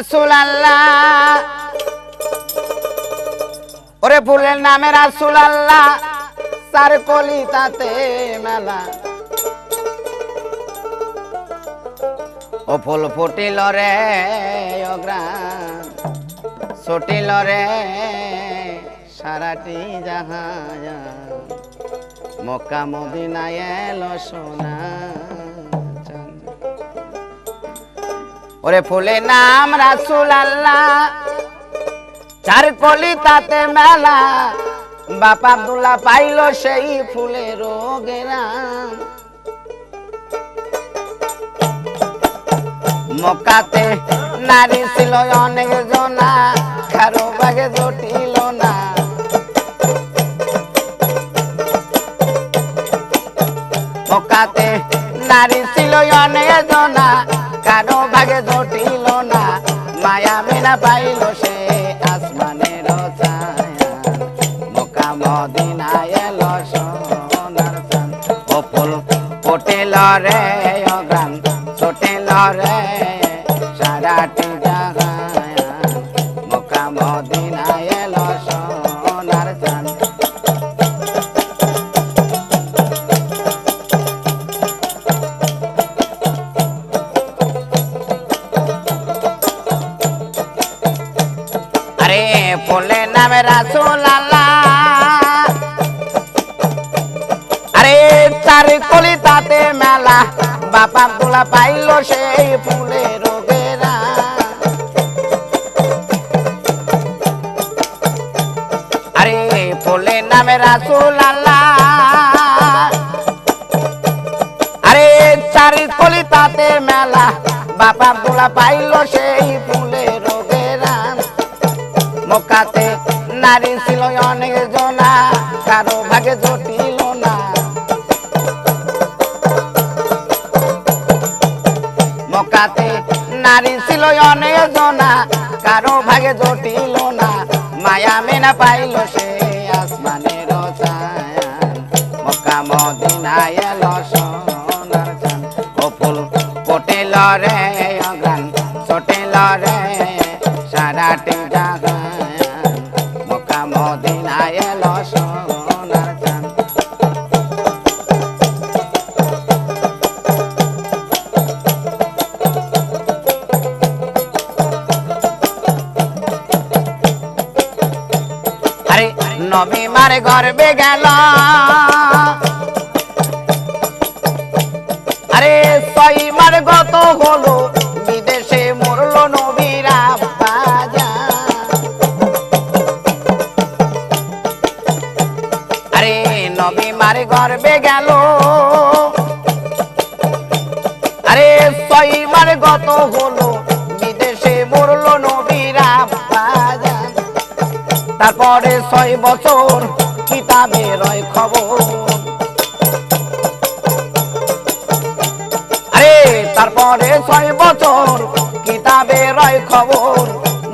রাসুল আল্লাহ ওরে ফুলের নামে রাসুল আল্লাহ সার কলি তাতে মেলা। ও ফুল ফুটিল রে অগ্রাম ছুটিল রে, সারাটি জাহাজ মক্কা মদিনায় এলো সোনা। ওরে ফুলের নাম রাসুল আল্লাহ চার কলি তাতে মেলা, বাপ আব্দুল্লাহ পাইল সেই ফুলে রোগেরাম মক্কাতে নারী ছিল অনেক জনা, কারও বাগে জটিল না। মক্কাতে নারী ছিল অনেক জনা কারও ভাগে জটিল না। মায়া মেনা পাইল সে আসমানের মোকা মদিনায় এলো সোনার চাঁদ। ও ফুল রে অগান ছুটিল রে সারাটি তার কলি তাতে মেলা বাপা তোলা পাইল সেই ফুলে রোগেরা আরে ফুলে নামে রাসুল আল্লাহ। আরে চারি কলি তাতে মেলা বাপা তোলা পাইল সেই ফুলে রোগেরা মক্কাতে নারী ছিল অনেক জনা, কারও ভাগে জটিল নারী ছিল অনেক জনা, কারও ভাগে জটিল না। মায়া মেনা পাইল সে আসমানের মক্কা মদিনায় সোনার চান ও ফুল রে রে জাগায় নবী মারে গর্বে গেল। আরে ছয় গত হলো, বিদেশে মরলো নবীরা আরে নবী মারে গর্বে গেল। আরে ছয় গত হলো, বিদেশে মরলো তারপরে ছয় বছর কিতাবে রয় খবর। আরে, তারপরে ছয় বছর কিতাবে রয় খবর।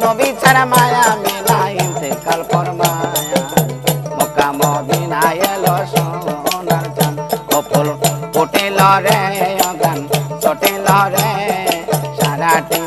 নবী ছাড়া মায়া মেলাই কাল পর মায়া। এলো সোনার অগান সারাটি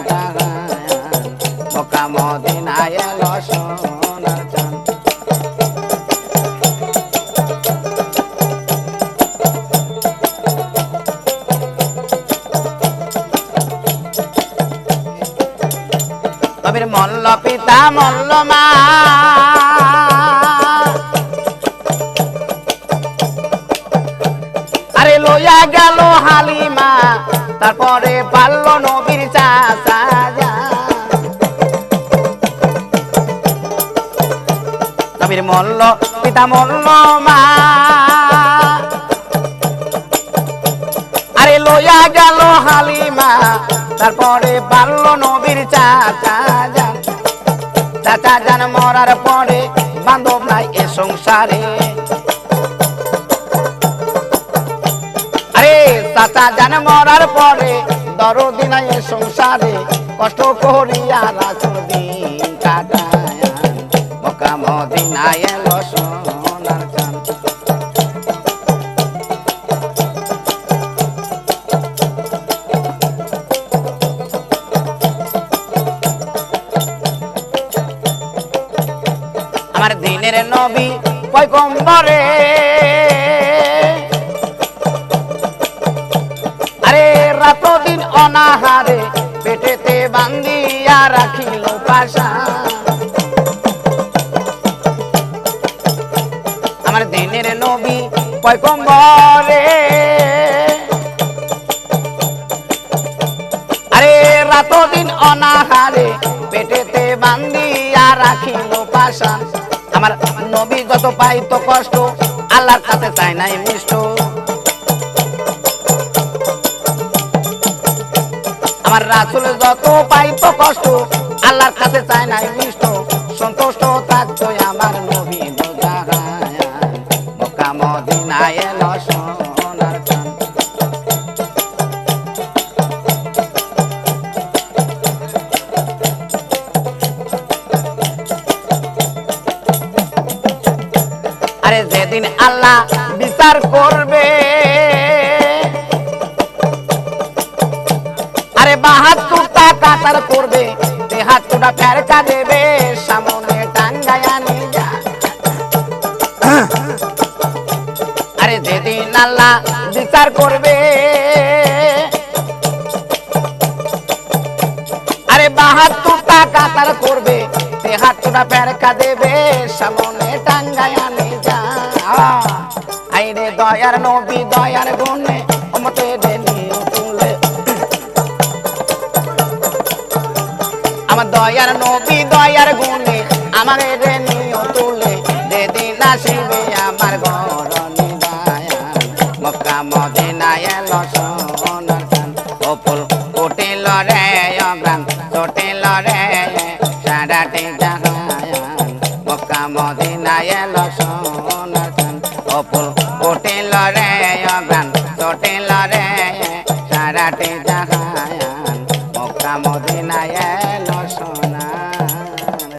আরে লইয়া গেল হালিমা, তারপরে পারল নবীর চাচা কবির মল্ল, পিতা মল্ল মা আরে লইয়া গেল হালিমা, তারপরে পারল নবীর চাচা চাচা যান মরার পরে বান্ধব নাই এ সংসারে। আরে চাচা যান মরার পরে দরদি নাই এ সংসারে, কষ্ট করিয়া রাখুন দিন কাটায়, মক্কা মদিনায় এলো আমার দিনের নবী পয়গম্বরে। আরে রাত দিন অনাহারে পেটেতে বান্দিয়া রাখিল পাশা। আমার দিনের নবী পয়গম্বরে। আরে রাত দিন অনাহারে পেটেতে বান্দিয়া রাখিল পাশা। আমার নবী যত পাই তো কষ্ট, আল্লাহর কাছে চাই নাই মিষ্ট। আমার রাসুল যত পাই তো কষ্ট, আল্লাহর কাছে চাই নাই মিষ্ট। সন্তুষ্ট থাকতো আমার নবী মদিনায় যেদিন আল্লাহ বিচার করবে। আরে বাহাত্তরটা কাতার করবে তেহাত্তরটা ফেরকা দেবে, সামনে টাঙ্গায়া নিয়ে আরে যেদিন আল্লাহ বিচার করবে, আরে বাহাত্তরটা কাতার করবে তেহাত্তরটা ফেরকা দেবে, সামনে টাঙ্গায়া নিয়ে আইরে দয়ার নবী, দয়ার গুণে অমতে দেনি তুলে আমার দয়ার নবী, দয়ার গুণে আমার রে নিও তুলে যেদিন আসিবে আমার ঘর নিদায়া মক্কা মদিনায় এলো সোনার চান অপুল উঠিল রে অগ্রাম চটিল রে সারাটি জাহায়ান মক্কা মদিনায় এলো অপুল উঠিল রে অগ্রাম চটিল রে সারাটি জাহায়ান। মক্কা মদিনায়